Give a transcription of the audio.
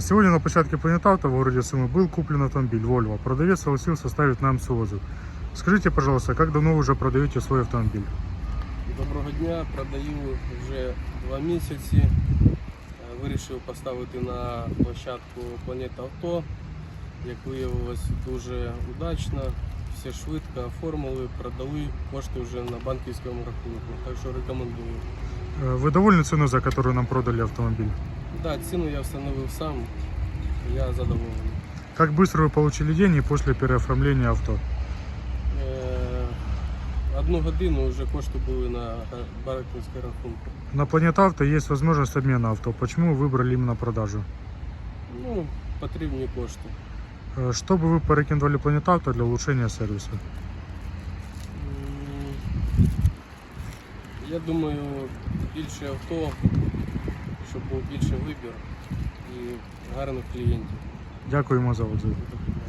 Сегодня на площадке Планетавто в городе Сумы был куплен автомобиль Volvo. Продавец согласился оставить нам свой отзыв. Скажите, пожалуйста, как давно вы уже продаете свой автомобиль? Доброго дня, продаю вже два місяці. Е, Вирішив поставити на площадку Планета Авто. Як виявилось, дуже удачно. Все швидко оформили, продали кошти вже на банківському рахунку. Так що рекомендую. Э, Вы довольны ценой, за которую нам продали автомобиль? Да, ціну я встановив сам. Я задоволений. Как быстро вы получили деньги после переоформления авто? Е, Одну годину вже кошти були на банківському рахунку. На Планетавто есть возможность обмена авто. Почему вы выбрали именно продажу? Ну, потрібні кошти. Э, Что бы вы порекомендовали Планетавто для улучшения сервиса? М, Я думаю, більше авто, щоб був більший вибір і гарних клієнтів. Дякуємо за отзыв. Таке.